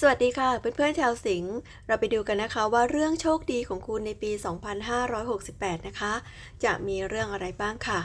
สวัสดีค่ะ เพื่อนๆชาวสิงห์เราไปดูกันนะคะว่าเรื่องโชคดีของคุณในปี 2568 นะคะ จะมีเรื่องอะไรบ้างค่ะ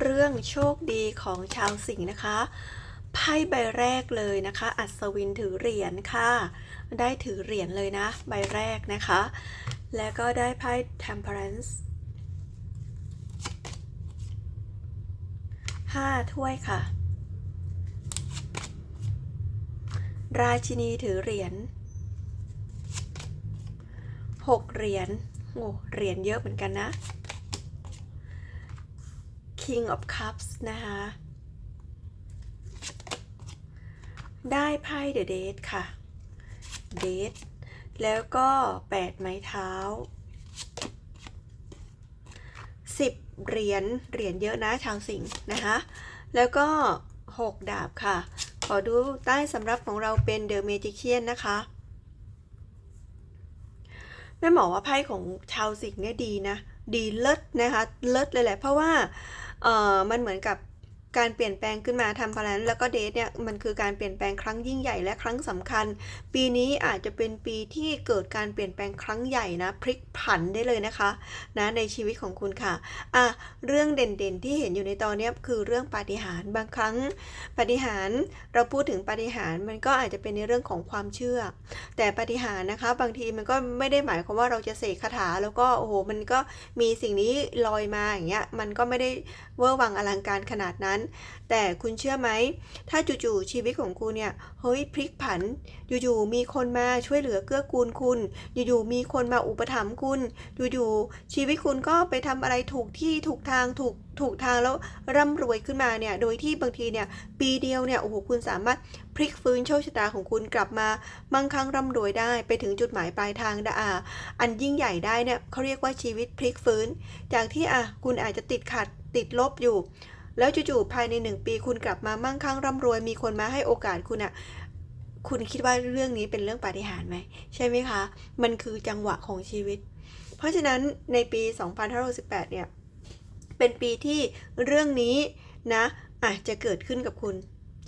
เรื่องโชคดีของชาวสิงห์นะคะ พ่ใบแรกเลยนะคะ อัศวินถือเหรียญค่ะ ได้ถือเหรียญเลยนะ ใบแรกนะคะ แล้วก็ได้ไพ่ temperance ห้าถ้วยค่ะ ราชินีถือเหรียญหกเหรียญโอ้เหรียญเยอะเหมือนกันนะ King of Cups นะคะ ได้ไพ่ The Date ค่ะ Date แล้วก็8ไม้เท้า10เหรียญเหรียญเยอะนะชาวสิงห์นะคะแล้วก็6ดาบค่ะ ขอดูใต้สำรับของเราเป็น The Magician นะคะแม่หมอว่าไพ่ของชาวสิงห์เนี่ยดีนะ ดีเลิศนะคะ เลิศเลยแหละ เพราะว่า เออมันเหมือนกับ การเปลี่ยนแปลงขึ้นมาทำพลันแล้วก็เดทเนี่ยมันคือการเปลี่ยนแปลงครั้งยิ่งใหญ่และครั้งสำคัญ ปีนี้อาจจะเป็นปีที่เกิดการเปลี่ยนแปลงครั้งใหญ่นะพลิกผันได้เลยนะคะนะในชีวิตของคุณค่ะอะเรื่องเด่นๆที่เห็นอยู่ในตอนนี้คือเรื่องปาฏิหาริย์บางครั้งปาฏิหาริย์เราพูดถึงปาฏิหาริย์มันก็อาจจะเป็นในเรื่องของความเชื่อ แต่ปาฏิหาริย์นะคะ บางทีมันก็ไม่ได้หมายความว่าเราจะเสกคาถา แล้วก็โอ้โหมันก็มีสิ่งนี้ลอยมาอย่างเงี้ยมันก็ไม่ได้เวอร์วังอลังการขนาดนั้นแต่คุณเชื่อไหม ถ้าจู่ๆชีวิตของคุณเนี่ย เฮ้ยพลิกผัน อยู่ๆมีคนมาช่วยเหลือเกื้อกูลคุณ อยู่ๆมีคนมาอุปถัมภ์คุณ อยู่ๆชีวิตคุณก็ไปทำอะไรถูกที่ถูกทางถูกถูกทางแล้วร่ำรวยขึ้นมาเนี่ย โดยที่บางทีเนี่ยปีเดียวเนี่ยโอ้โหคุณสามารถพลิกฟื้นโชคชะตาของคุณกลับมามั่งคั่งร่ำรวยได้ไปถึงจุดหมายปลายทางได้อะอันยิ่งใหญ่ได้เนี่ยเขาเรียกว่าชีวิตพลิกฟื้น จากที่อะคุณอาจจะติดขัดติดลบอยู่ แล้วจู่ๆภายในหนึ่งปีคุณกลับมามั่งคั่งร่ำรวย มีคนมาให้โอกาสคุณอะคุณคิดว่าเรื่องนี้เป็นเรื่องปาฏิหาริย์ไหมใช่ไหมคะ มันคือจังหวะของชีวิต เพราะฉะนั้นในปี 2518เนี่ย เป็นปีที่เรื่องนี้นะอาจจะเกิดขึ้นกับคุณ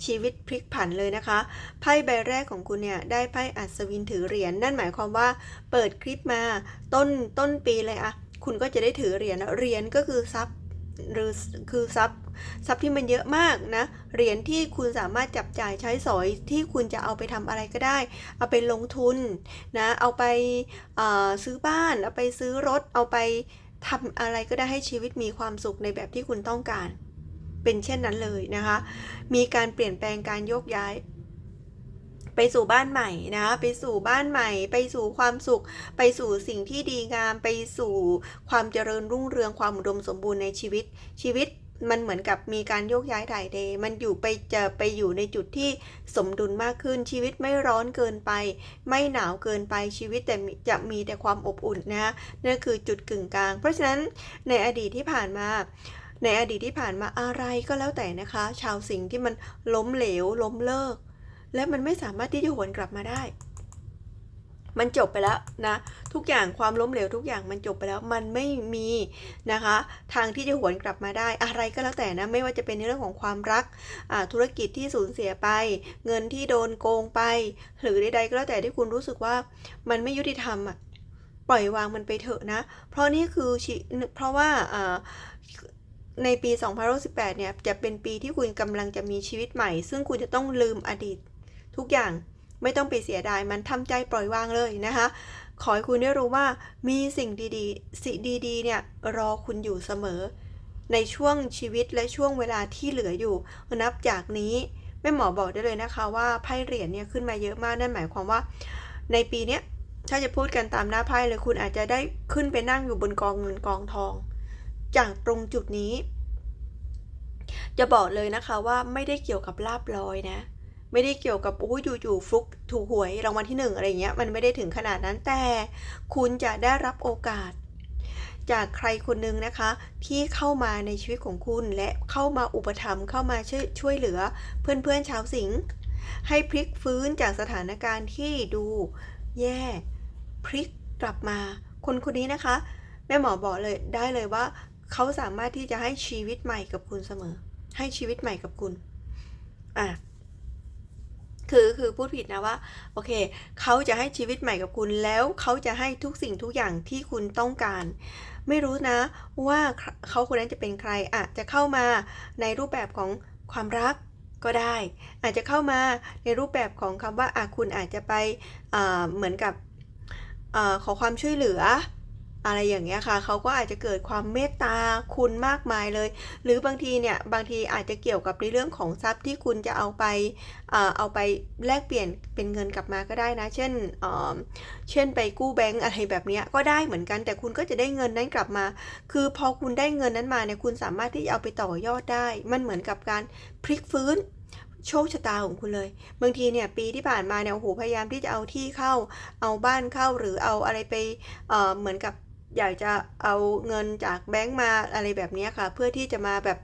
ชีวิตพลิกผันเลยนะคะ ไพ่ใบแรกของคุณเนี่ย ได้ไพ่อัศวินถือเหรียญนั่นหมายความว่าเปิดคลิปมาต้นต้นปีเลยอะคุณก็จะได้ถือเหรียญเหรียญก็คือทรัพย์ หรือคือทรัพย์ทรัพย์ที่มันเยอะมากนะ เหรียญที่คุณสามารถจับจ่ายใช้สอยที่คุณจะเอาไปทำอะไรก็ได้ เอาไปลงทุนนะ เอาไปซื้อบ้าน เอาไปซื้อรถ เอาไปทำอะไรก็ได้ให้ชีวิตมีความสุขในแบบที่คุณต้องการ เป็นเช่นนั้นเลยนะคะ มีการเปลี่ยนแปลงการโยกย้าย ไปสู่บ้านใหม่นะไปสู่บ้านใหม่ ไปสู่ความสุข ไปสู่สิ่งที่ดีงาม ไปสู่ความเจริญรุ่งเรืองความอุดมสมบูรณ์ในชีวิตชีวิตมันเหมือนกับมีการโยกย้ายถ่ายเทมันอยู่ไปจะไปอยู่ในจุดที่สมดุลมากขึ้น ชีวิตไม่ร้อนเกินไป ไม่หนาวเกินไป ชีวิตแต่จะมีแต่ความอบอุ่นนะ นั่นคือจุดกึ่งกลาง เพราะฉะนั้นในอดีตที่ผ่านมา ในอดีตที่ผ่านมาอะไรก็แล้วแต่นะคะ ชาวสิงห์ที่มันล้มเหลวล้มเลิก และมันไม่สามารถที่จะหวนกลับมาได้ มันจบไปแล้วนะ ทุกอย่างความล้มเหลวทุกอย่างมันจบไปแล้ว มันไม่มีนะคะ ทางที่จะหวนกลับมาได้ อะไรก็แล้วแต่นะ ไม่ว่าจะเป็นในเรื่องของความรักธุรกิจที่สูญเสียไป เงินที่โดนโกงไป หรือใดๆก็แล้วแต่ที่คุณรู้สึกว่ามันไม่ยุติธรรมอะปล่อยวางมันไปเถอะนะ เพราะนี่คือเพราะว่าอ่าในปี 2018 เนี่ย จะเป็นปีที่คุณกำลังจะมีชีวิตใหม่ ซึ่งคุณจะต้องลืมอดีต ทุกอย่างไม่ต้องไปเสียดายมันทำใจปล่อยวางเลยนะคะ ขอให้คุณได้รู้ว่ามีสิ่งดีๆ สิ่งดีๆ เนี่ยรอคุณอยู่เสมอ ในช่วงชีวิตและช่วงเวลาที่เหลืออยู่ นับจากนี้แม่หมอบอกได้เลยนะคะว่าไพ่เหรียญเนี่ยขึ้นมาเยอะมากนั่นหมายความว่า ในปีเนี้ยถ้าจะพูดกันตามหน้าไพ่เลยคุณอาจจะได้ขึ้นไปนั่งอยู่บนกองเงินกองทอง จากตรงจุดนี้ จะบอกเลยนะคะว่าไม่ได้เกี่ยวกับลาบลอยนะ ไม่ได้เกี่ยวกับโอ้ยอยู่ๆฟลุกถูกหวยรางวัลที่หนึ่งอะไรเงี้ยมันไม่ได้ถึงขนาดนั้นแต่คุณจะได้รับโอกาส จากใครคนหนึ่งนะคะ ที่เข้ามาในชีวิตของคุณและเข้ามาอุปถัมภ์เข้ามาช่วยช่วยเหลือเพื่อนๆชาวสิงห์ให้พลิกฟื้นจากสถานการณ์ที่ดูแย่พลิกกลับมา คนคนนี้นะคะ แม่หมอบอกเลยได้เลยว่า เขาสามารถที่จะให้ชีวิตใหม่กับคุณเสมอ ให้ชีวิตใหม่กับคุณ อะ คือคือพูดผิดนะว่าโอเคเขาจะให้ชีวิตใหม่กับคุณแล้วเขาจะให้ทุกสิ่งทุกอย่างที่คุณต้องการ ไม่รู้นะว่าเขาคนนั้นจะเป็นใครอาจจะเข้ามาในรูปแบบของความรักก็ได้ อาจจะเข้ามาในรูปแบบของคำว่าอาคุณอาจจะไปเหมือนกับอขอความช่วยเหลือ อะไรอย่างเงี้ยค่ะเขาก็อาจจะเกิดความเมตตาคุณมากมายเลย หรือบางทีเนี่ยบางทีอาจจะเกี่ยวกับในเรื่องของทรัพย์ที่คุณจะเอาไปเอาไปแลกเปลี่ยนเป็นเงินกลับมาก็ได้นะ เช่นเช่นไปกู้แบงก์อะไรแบบนี้ก็ได้เหมือนกัน แต่คุณก็จะได้เงินนั้นกลับมา คือพอคุณได้เงินนั้นมาเนี่ยคุณสามารถที่จะเอาไปต่อยอดได้ มันเหมือนกับการพลิกฟื้นโชคชะตาของคุณเลย บางทีเนี่ยปีที่ผ่านมาเนี่ยโอ้โหพยายามที่จะเอาที่เข้า เอาบ้านเข้าหรือเอาอะไรไปเเหมือนกับ อยากจะเอาเงินจากแบงก์มาอะไรแบบนี้ค่ะ เพื่อที่จะมาแบบ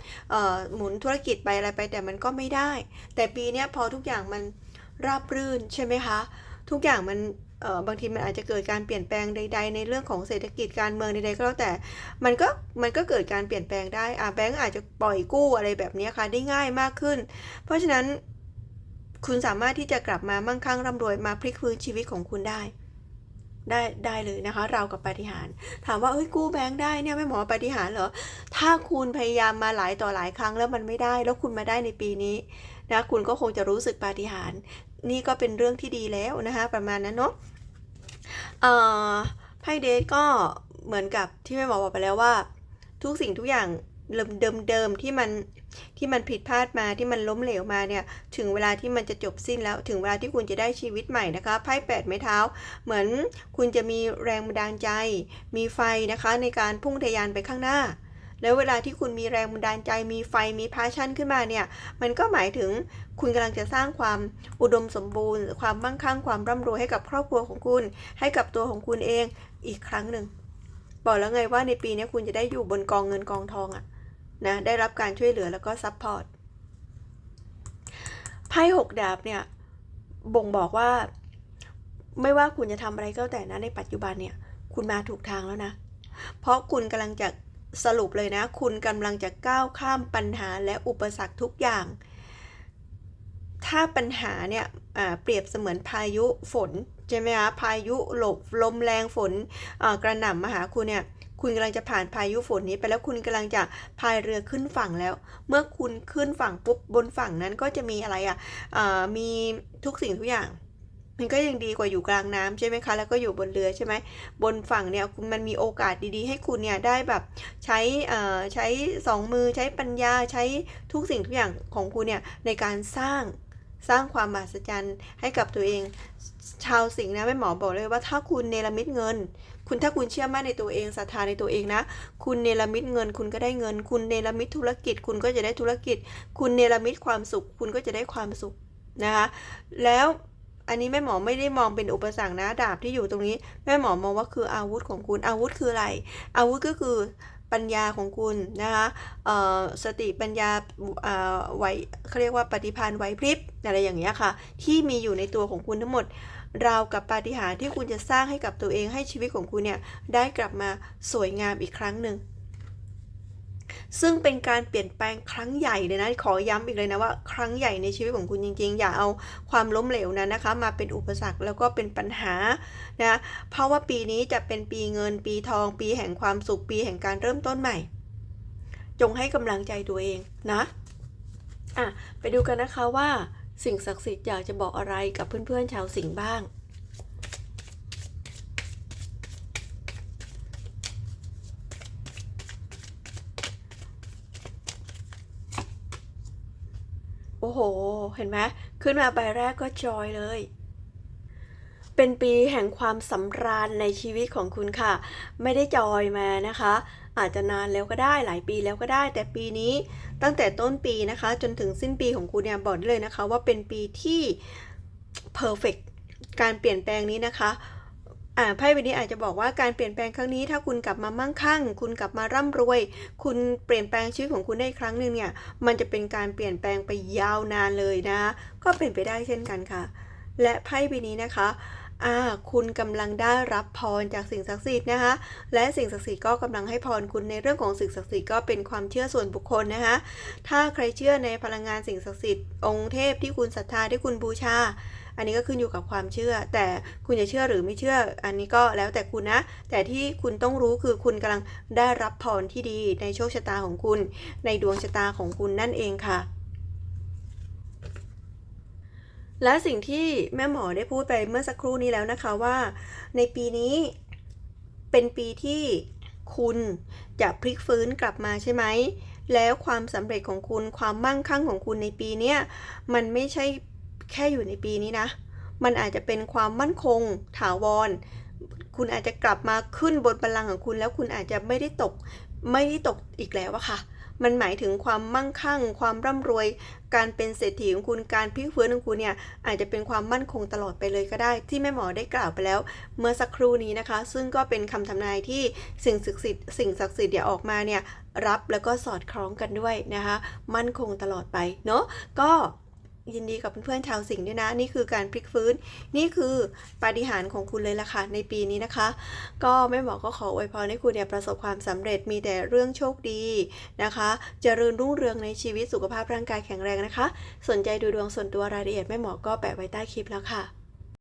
หมุนธุรกิจไปอะไรไปแต่มันก็ไม่ได้ แต่ปีนี้พอทุกอย่างมันราบรื่นใช่ไหมคะ ทุกอย่างมันบางทีมันอาจจะเกิดการเปลี่ยนแปลงใด ๆ ในเรื่องของเศรษฐกิจการเมืองใดๆก็แล้วแต่ มันก็มันก็เกิดการเปลี่ยนแปลงได้อ่าแบงก์อาจจะปล่อยกู้อะไรแบบนี้ค่ะได้ง่ายมากขึ้น เพราะฉะนั้นคุณสามารถที่จะกลับมามั่งคั่งร่ำรวยมาพลิกฟื้นชีวิตของคุณได้ ได้ได้เลยนะคะ เรากับปฏิหารถามว่าเอ้ยกู้แบงค์ได้เนี่ยไม่หมอปฏิหารเหรอถ้าคุณพยายามมาหลายต่อหลายครั้งแล้วมันไม่ได้ แล้วคุณมาได้ในปีนี้นะคุณก็คงจะรู้สึกปฏิหารนี่ก็เป็นเรื่องที่ดีแล้วนะคะประมาณนั้นเนาะเอ่อไพ่เดทก็เหมือนกับที่แม่หมอบอกไปแล้วว่า ทุกสิ่งทุกอย่าง เดิมๆที่มันที่มันผิดพลาดมาที่มันล้มเหลวมาเนี่ยถึงเวลาที่มันจะจบสิ้นแล้วถึงเวลาที่คุณจะได้ชีวิตใหม่นะคะไพ่แปดไม้เท้า เหมือนคุณจะมีแรงบันดาลใจ มีไฟนะคะในการพุ่งทะยานไปข้างหน้า แล้วเวลาที่คุณมีแรงบันดาลใจ มีไฟมีพาชั่นขึ้นมาเนี่ยมันก็หมายถึงคุณกำลังจะสร้างความอุดมสมบูรณ์ ความมั่งคั่งความร่ำรวยให้กับครอบครัวของคุณ ให้กับตัวของคุณเองอีกครั้งหนึ่งบอกแล้วไงว่าในปีนี้คุณจะได้อยู่บนกองเงินกองทองอะ่ะ นะได้รับการช่วยเหลือแล้วก็ซัพพอร์ตไพ่หกดาบเนี่ยบ่งบอกว่าไม่ว่าคุณจะทำอะไรก็แต่นะในปัจจุบันเนี่ย คุณมาถูกทางแล้วนะ เพราะคุณกำลังจะสรุปเลยนะ คุณกำลังจะก้าวข้ามปัญหาและอุปสรรคทุกอย่าง ถ้าปัญหาเนี่ยเปรียบเสมือนพายุฝน ใช่ไหมคะพายุหลบลมแรงฝนกระหน่ำมาหาคุณเนี่ย คุณกำลังจะผ่านพายุฝนนี้ไปแล้วคุณกำลังจะพายเรือขึ้นฝั่งแล้ว เมื่อคุณขึ้นฝั่งปุ๊บบนฝั่งนั้นก็จะมีอะไรอะมีทุกสิ่งทุกอย่างมันก็ยังดีกว่าอยู่กลางน้ำใช่ไหมคะ แล้วก็อยู่บนเรือใช่ไหม บนฝั่งเนี่ยมันมีโอกาสดีๆ ให้คุณเนี่ยได้แบบใช้ใช้สองมือใช้ปัญญาใช้ทุกสิ่งทุกอย่างของคุณเนี่ยในการสร้างสร้างความมหัศจรรย์ให้กับตัวเอง ชาวสิงห์นะแม่หมอบอกเลยว่าถ้าคุณเนรมิตเงิน คุณถ้าคุณเชื่อมั่นในตัวเองศรัทธาในตัวเองนะ คุณเนรมิตเงิน คุณก็ได้เงิน คุณเนรมิตธุรกิจ คุณก็จะได้ธุรกิจ คุณเนรมิตความสุข คุณก็จะได้ความสุขนะคะแล้วอันนี้แม่หมอไม่ได้มองเป็นอุปสรรคนะดาบที่อยู่ตรงนี้ แม่หมอมองว่าคืออาวุธของคุณอาวุธคืออะไร อาวุธก็คือปัญญาของคุณนะคะสติปัญญาไวเขาเรียกว่าปฏิพันธ์ไวพริบอะไรอย่างเงี้ยค่ะ ที่มีอยู่ในตัวของคุณทั้งหมด ราวกับปาฏิหาริย์ที่คุณจะสร้างให้กับตัวเองให้ชีวิตของคุณเนี่ยได้กลับมาสวยงามอีกครั้งหนึ่งซึ่งเป็นการเปลี่ยนแปลงครั้งใหญ่เลยนะขอย้ำอีกเลยนะว่า ครั้งใหญ่ในชีวิตของคุณจริง ๆ อย่าเอาความล้มเหลวนั้นนะคะ มาเป็นอุปสรรคแล้วก็เป็นปัญหานะเพราะว่าปีนี้จะเป็นปีเงินปีทอง ปีแห่งความสุขปีแห่งการเริ่มต้นใหม่ จงให้กำลังใจตัวเองนะอะไปดูกันนะคะว่า สิ่งศักดิ์สิทธิ์อยากจะบอกอะไรกับเพื่อนๆชาวสิงห์บ้าง โอ้โห เห็นไหมขึ้นมาใบแรกก็จอยเลย เป็นปีแห่งความสำราญในชีวิตของคุณค่ะ ไม่ได้จอยมานะคะ อาจจะนานแล้วก็ได้หลายปีแล้วก็ได้ แต่ปีนี้ ตั้งแต่ต้นปีนะคะ จนถึงสิ้นปีของคุณเนี่ยบอกได้เลยนะคะ ว่าเป็นปีที่ perfect การเปลี่ยนแปลงนี้นะคะอ่าไพ่ใบนี้อาจจะบอกว่าการเปลี่ยนแปลงครั้งนี้ ถ้าคุณกลับมามั่งคั่ง คุณกลับมาร่ำรวย คุณเปลี่ยนแปลงชีวิตของคุณได้ครั้งหนึ่งเนี่ย มันจะเป็นการเปลี่ยนแปลงไปยาวนานเลยนะ ก็เป็นไปได้เช่นกันค่ะ และไพ่ใบนี้นะคะ อ่าคุณกำลังได้รับพรจากสิ่งศักดิ์สิทธิ์นะคะ และสิ่งศักดิ์สิทธิ์ก็กำลังให้พรคุณในเรื่องของสิ่งศักดิ์สิทธิ์ก็เป็นความเชื่อส่วนบุคคลนะคะ ถ้าใครเชื่อในพลังงานสิ่งศักดิ์สิทธิ์องค์เทพที่คุณศรัทธาที่คุณบูชา อันนี้ก็ขึ้นอยู่กับความเชื่อ แต่คุณจะเชื่อหรือไม่เชื่อ อันนี้ก็แล้วแต่คุณนะ แต่ที่คุณต้องรู้คือคุณกำลังได้รับพรที่ดีในโชคชะตาของคุณ ในดวงชะตาของคุณนั่นเองค่ะ และสิ่งที่แม่หมอได้พูดไปเมื่อสักครู่นี้แล้วนะคะว่าในปีนี้เป็นปีที่คุณจะพลิกฟื้นกลับมาใช่ไหม แล้วความสำเร็จของคุณความมั่งคั่งของคุณในปีนี้มันไม่ใช่แค่อยู่ในปีนี้นะ มันอาจจะเป็นความมั่นคงถาวร คุณอาจจะกลับมาขึ้นบนบัลลังก์ของคุณ แล้วคุณอาจจะไม่ได้ตกไม่ได้ตกอีกแล้วอะค่ะ มันหมายถึงความมั่งคั่ง ความร่ำรวย การเป็นเศรษฐีของคุณการพลิกฟื้นของคุณเนี่ยอาจจะเป็นความมั่นคงตลอดไปเลยก็ได้ ที่แม่หมอได้กล่าวไปแล้ว เมื่อสักครู่นี้นะคะ ซึ่งก็เป็นคำทำนายที่สิ่งศักดิ์สิทธิ์สิ่งศักดิ์สิทธิ์เดี๋ยวออกมาเนี่ยรับแล้วก็สอดคล้องกันด้วยนะคะ มั่นคงตลอดไปเนาะก็ ยินดีกับเพื่อนๆชาวสิงห์ด้วยนะ นี่คือการพลิกฟื้น นี่คือปาฏิหาริย์ของคุณเลยล่ะค่ะในปีนี้นะคะ ก็แม่หมอก็ขออวยพรให้คุณเนี่ยประสบความสำเร็จมีแต่เรื่องโชคดีนะคะเจริญรุ่งเรืองในชีวิตสุขภาพร่างกายแข็งแรงนะคะ สนใจดูดวงส่วนตัวรายละเอียดแม่หมอก็แปะไว้ใต้คลิปแล้วค่ะ